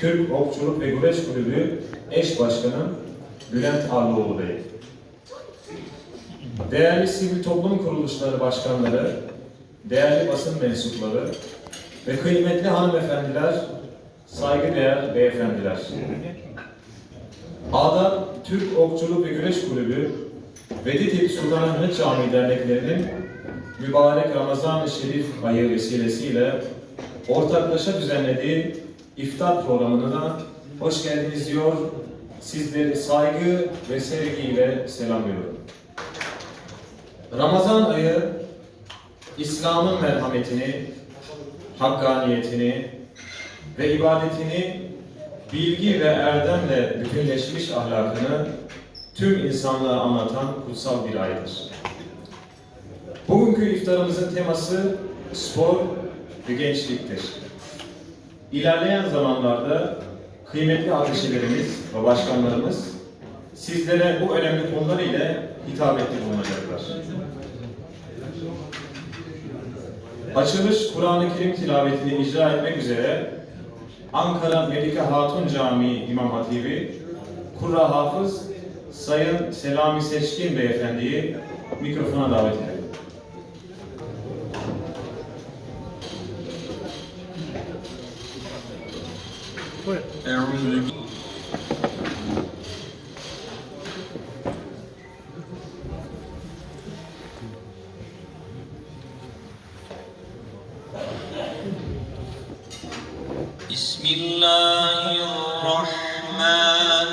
Türk Okçuluk ve Güreş Kulübü eş başkanı Bülent Arlıoğlu Bey. Değerli sivil toplum kuruluşları başkanları, değerli basın mensupları ve kıymetli hanımefendiler, saygıdeğer beyefendiler. Ağda Türk Okçuluk ve Güreş Kulübü ve Ditip Sultanahmet Camii derneklerinin mübarek Ramazan-ı Şerif ayı vesilesiyle ortaklaşa düzenlediği iftar programına hoş geldiniz diyor. Sizleri saygı ve sevgiyle selamlıyorum. Ramazan ayı İslam'ın merhametini, hakkaniyetini ve ibadetini bilgi ve erdemle bütünleşmiş ahlakını tüm insanlığa anlatan kutsal bir aydır. Bugünkü iftarımızın teması spor ve gençliktir. İlerleyen zamanlarda kıymetli ateşelerimiz ve başkanlarımız sizlere bu önemli konular ile hitabette bulunacaklar. Açılış Kur'an-ı Kerim tilavetini icra etmek üzere Ankara Melike Hatun Camii İmam Hatibi Kurra Hafız Sayın Selami Seçkin Beyefendi'yi mikrofona davet ediyorum. Önümüzdeki... Bismillahirrahmanirrahim.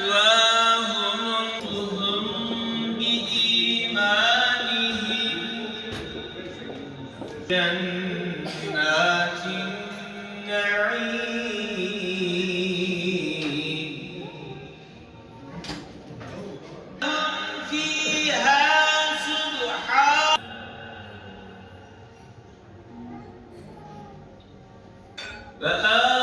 مأواهم هم بإيمانهم. جنات النعيم. فيها سبحان وآخر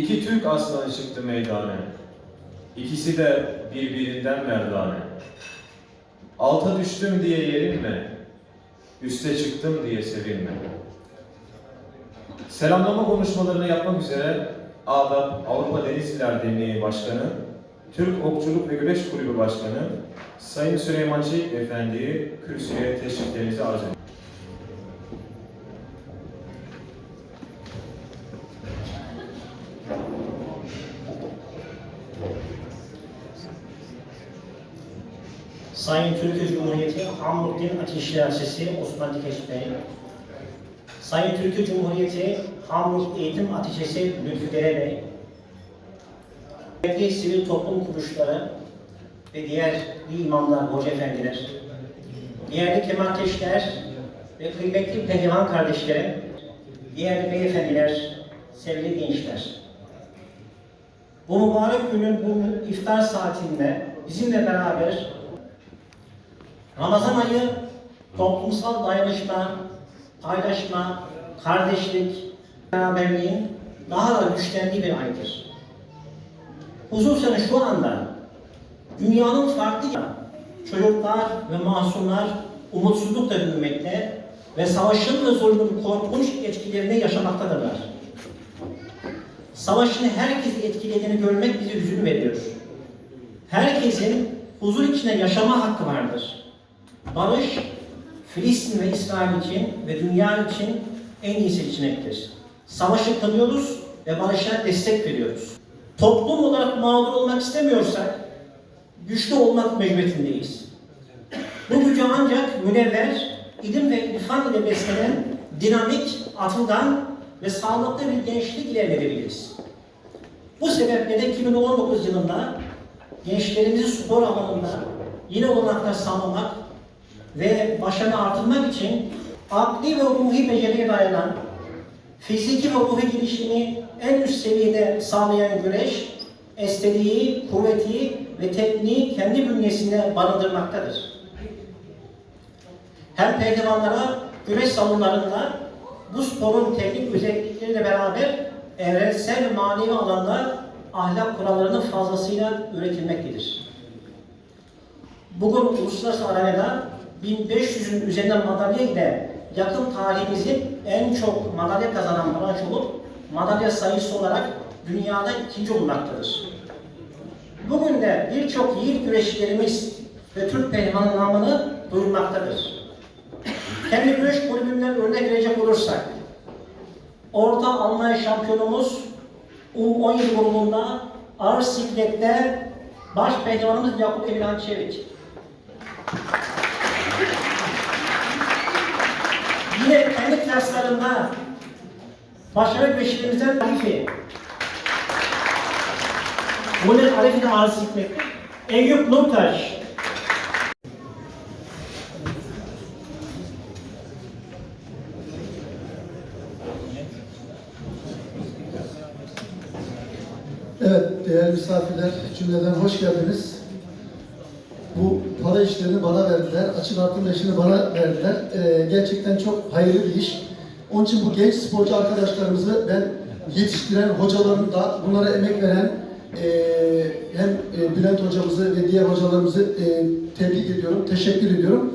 İki Türk aslanı çıktı meydana. İkisi de birbirinden merdane. Alta düştüm diye yerinme, üste çıktım diye sevinme. Selamlama konuşmalarını yapmak üzere ADAP Avrupa Denizciler Derneği Başkanı, Türk Okçuluk ve Güreş Kulübü Başkanı Sayın Süleyman Çelik Efendi'yi kürsüye teşriflerinizi arz ediyorum. Sayın Türkiye Cumhuriyeti Hamurdin Ateşli Elçisi Osman Dikeş Bey, Sayın Türkiye Cumhuriyeti Hamur Eğitim Ateşesi Lütfü Dere Bey, Değerli sivil toplum kuruluşları ve diğer imamlar, hoca efendiler, değerli kemalteşler ve kıymetli pehlivan kardeşlerim, değerli beyefendiler, sevgili gençler. Bu mübarek günün bu iftar saatinde bizimle beraber Ramazan ayı toplumsal dayanışma, paylaşma, kardeşlik, beraberliğin daha da güçlendiği bir aydır. Hususen şu anda dünyanın farklı çocuklar ve masumlar umutsuzlukla büyümekte ve savaşın ve zulmün korkunç etkilerini yaşamaktadırlar. Savaşın herkesi etkilediğini görmek bize hüzün veriyor. Herkesin huzur içinde yaşama hakkı vardır. Barış, Filistin ve İsrail için ve dünya için en iyi seçenektir. Savaşı kınıyoruz ve barışa destek veriyoruz. Toplum olarak mağdur olmak istemiyorsak güçlü olmak mecburiyetindeyiz. Bu gücü ancak münevver, ilim ve irfan ile beslenen dinamik, atılgan ve sağlıklı bir gençlik ile verebiliriz. Bu sebeple de 2019 yılında gençlerimizi spor alanında yine olanaklar sağlamak ve başarını artırmak için akli ve ruhi beceriye dayanan fiziki ve ruhi gelişimi en üst seviyede sağlayan güreş, estetiği, kuvveti ve tekniği kendi bünyesinde barındırmaktadır. Hem pehlivanlara güreş salonlarında bu sporun teknik özellikleriyle beraber evrensel manevi alanda ahlak kurallarının fazlasıyla üretilmektedir. Bugün uluslararası arenada 1500'ün üzerinde madalya ile yakın tarihimizin en çok madalya kazanan branş olup madalya sayısı olarak dünyada ikinci olmaktadır. Bugün de birçok yiğit güreşçilerimiz ve Türk pehlivanın namını duyurmaktadır. Kendi güreş kulübünden örnek verecek olursak, Orta Almanya şampiyonumuz U17 grubunda ağır siklette baş pehlivanımız Yakup Emirhan Çevik. Yine kendi klaslarında başarı güreşlerimizden Arifi. Bunun Arifi'de ağır siklet. Eyüp Nurtaş. Evet, değerli misafirler, cümleden hoş geldiniz. Para işlerini bana verdiler, açık artırma işini bana verdiler. Ee, gerçekten çok hayırlı bir iş. Onun için bu genç sporcu arkadaşlarımızı ben yetiştiren hocalarım da, bunlara emek veren e, hem e, Bülent hocamızı ve diğer hocalarımızı e, tebrik ediyorum, teşekkür ediyorum.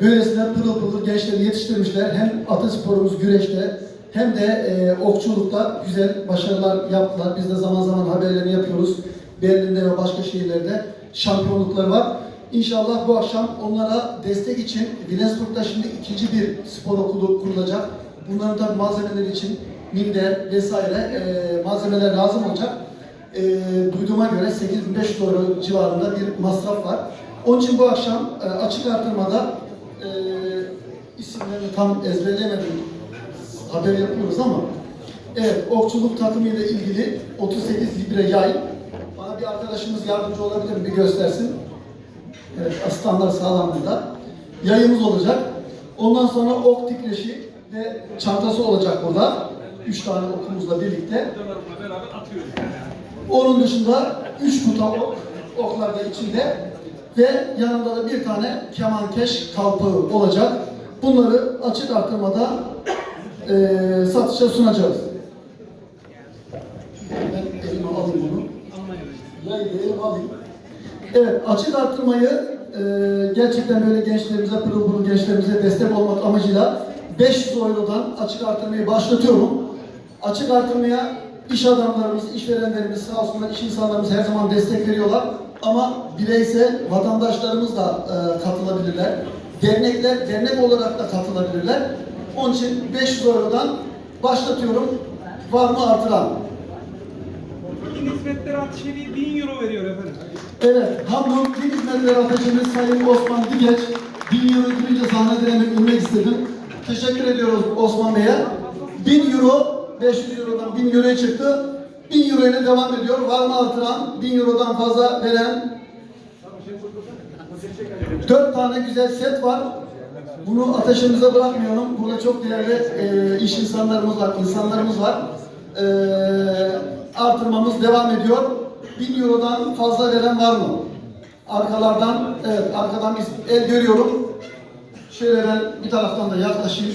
Böylesine pırıl pırıl gençleri yetiştirmişler. Hem atı sporumuz güreşte hem de e, okçulukta güzel başarılar yaptılar. Biz de zaman zaman haberlerini yapıyoruz. Berlin'de ve başka şehirlerde şampiyonlukları var. İnşallah bu akşam onlara destek için Wilhelmsburg'da şimdi ikinci bir spor okulu kurulacak. Bunların tabi malzemeleri için minder vesaire e, malzemeler lazım olacak. E, duyduğuma göre 8500 euro civarında bir masraf var. Onun için bu akşam e, açık artırmada e, isimlerini tam ezberleyemedim haber yapıyoruz ama evet okçuluk takımı ilgili 38 libre yay bana bir arkadaşımız yardımcı olabilir mi bir göstersin. Evet aslanlar sağlam burada. Yayımız olacak. Ondan sonra ok dikleşi ve çantası olacak burada. Üç tane okumuzla birlikte. Onun dışında üç kuta ok, oklar da içinde ve yanında da bir tane kemankeş kalpağı olacak. Bunları açık artırmada eee satışa sunacağız. Ben elime alayım bunu. Yayı alayım. Evet, açık artırmayı eee, gerçekten böyle gençlerimize, pırıl pırıl gençlerimize destek olmak amacıyla 500 eurodan açık artırmayı başlatıyorum. Açık artırmaya iş adamlarımız, işverenlerimiz, sağ olsunlar iş insanlarımız her zaman destek veriyorlar. Ama bireysel vatandaşlarımız da eee, katılabilirler. Dernekler, dernek olarak da katılabilirler. Onun için 500 eurodan başlatıyorum. Var mı artıran? Din hizmetleri atışeri 1000 euro veriyor efendim. Evet, Hamburg Din Hizmetleri Ateşimiz Sayın Osman Digeç. 1000 euro gülünce sahneden emek istedim. Teşekkür ediyoruz Osman Bey'e. 1000 euro, 500 eurodan 1000 euroya çıktı. 1000 euro ile devam ediyor. Var mı artıran? 1000 eurodan fazla veren 4 tane güzel set var. Bunu ateşimize bırakmıyorum. Burada çok değerli e, iş insanlarımız var, insanlarımız var. E, artırmamız devam ediyor. 1000 Euro'dan fazla veren var mı? Arkalardan, evet arkadan biz el görüyorum. Şöyle ben bir taraftan da yaklaşayım.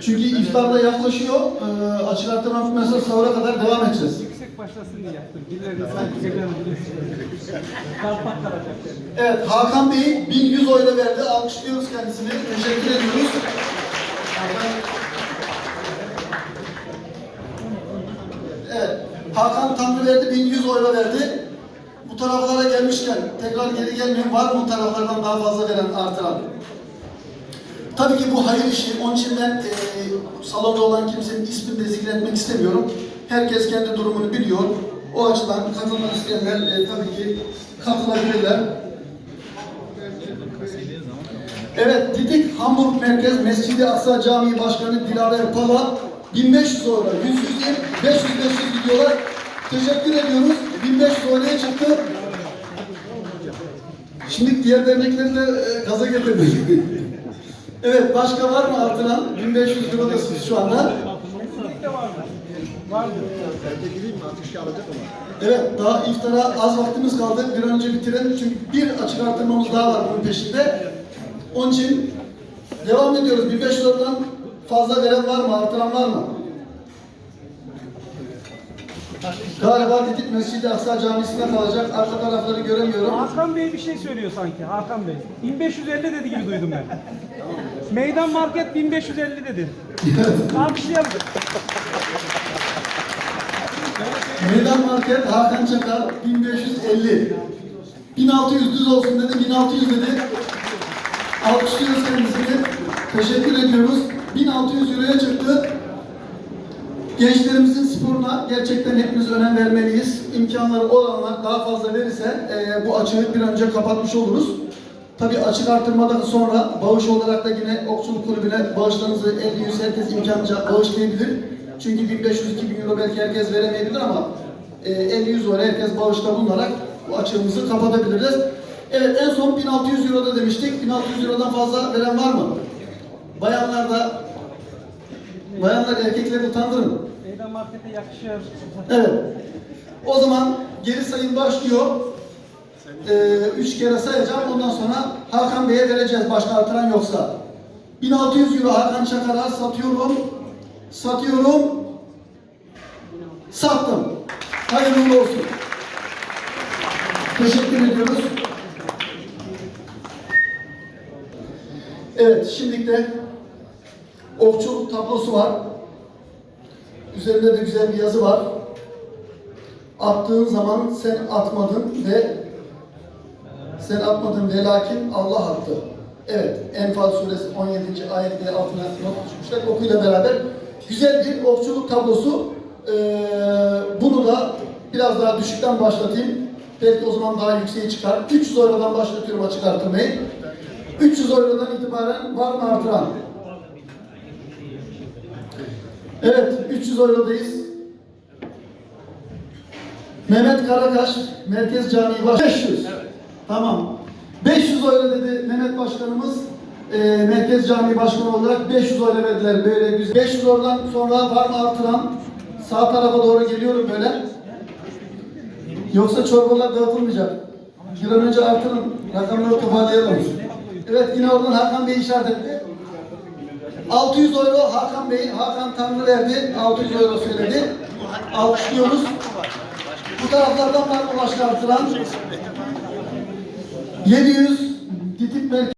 Çünkü iftarda yaklaşıyor. E, açık artırma mesela sahura kadar devam edeceğiz. Yüksek başlasın diye yaptım. Birileri sanki Kalpak kalacak. Evet, Hakan Bey 1100 oyla verdi. Alkışlıyoruz kendisini. Teşekkür ediyoruz. Evet, Hakan Tanrı verdi, 1100 oyla verdi. Bu taraflara gelmişken tekrar geri gelmeyin. Var mı bu taraflardan daha fazla veren artıran? Tabii ki bu hayır işi, onun için ben e, salonda olan kimsenin ismini de zikretmek istemiyorum. Herkes kendi durumunu biliyor. O açıdan katılmak isteyenler e, tabii ki katılabilirler. Evet, Didik Hamburg Merkez Mescidi Aksa Camii Başkanı Dilara Erpala 1500 euro, 100 100 değil, 500 500 gidiyorlar. Teşekkür ediyoruz. 1500 euroya çıktı. Şimdi diğer dernekleri de e, gaza getirdik. evet, başka var mı artıran? 1500 eurodasınız şu anda. Kesinlikle vardır. Vardır. Evet, daha iftara az vaktimiz kaldı. Bir an önce bitirelim çünkü bir açık artırmamız daha var bunun peşinde. Onun için devam ediyoruz. 1500 oradan fazla veren var mı? Artıran var mı? Galiba Didik Mescid-i Aksa Camisi'ne kalacak. Arka tarafları göremiyorum. Hakan Bey bir şey söylüyor sanki. Hakan Bey. 1550 dedi gibi duydum ben. Meydan market 1550 dedi. Alkışlayalım. Meydan Market Hakan Çakar 1550. 1600 düz olsun dedi, 1600 dedi. Alkışlıyoruz kendisini. Teşekkür ediyoruz. 1600 euroya çıktı. Gençlerimizin sporuna gerçekten hepimiz önem vermeliyiz. İmkanları olanlar daha fazla verirse e, bu açığı bir önce kapatmış oluruz. Tabii açık artırmadan sonra bağış olarak da yine Okçuluk Kulübü'ne bağışlarınızı 50-100 herkes imkanca bağışlayabilir. Çünkü 1500-2000 euro belki herkes veremeyebilir ama e, 50-100 euro herkes bağışta bulunarak bu açığımızı kapatabiliriz. Evet en son 1600 euro demiştik. 1600 eurodan fazla veren var mı? Bayanlar da bayanlar erkekleri utandırın. Meydan markete yakışır. Evet. O zaman geri sayım başlıyor. Ee, üç kere sayacağım. Ondan sonra Hakan Bey'e vereceğiz başka artıran yoksa. 1600 euro Hakan Çakar'a satıyorum. Satıyorum. Sattım. Hayırlı olsun. Teşekkür ediyoruz. Evet, şimdi de okçuluk tablosu var. Üzerinde de güzel bir yazı var. Attığın zaman sen atmadın ve sen atmadın ve lakin Allah attı. Evet, Enfal suresi 17. ayette altına not düşmüşler. Okuyla beraber güzel bir okçuluk tablosu. Ee, bunu da biraz daha düşükten başlatayım. Belki o zaman daha yükseğe çıkar. 300 eurodan başlatıyorum açık artırmayı. 300 eurodan itibaren var mı artıran? Evet, 300 eurodayız. Mehmet Karakaş, Merkez Camii Baş 500. Tamam. 500 euro dedi Mehmet Başkanımız. Ee, Merkez Camii Başkanı olarak 500 euro verdiler böyle güzel. 500 oradan sonra var mı artıran? Sağ tarafa doğru geliyorum böyle. Yoksa çorbalar dağıtılmayacak. Bir an önce artırın. Rakamları toparlayalım. Evet yine oradan Hakan Bey işaret etti. 600 euro Hakan Bey, Hakan Tanrı verdi. 600 euro söyledi. Alkışlıyoruz. Bu taraflardan başka artıran? 700 Ditip Merkez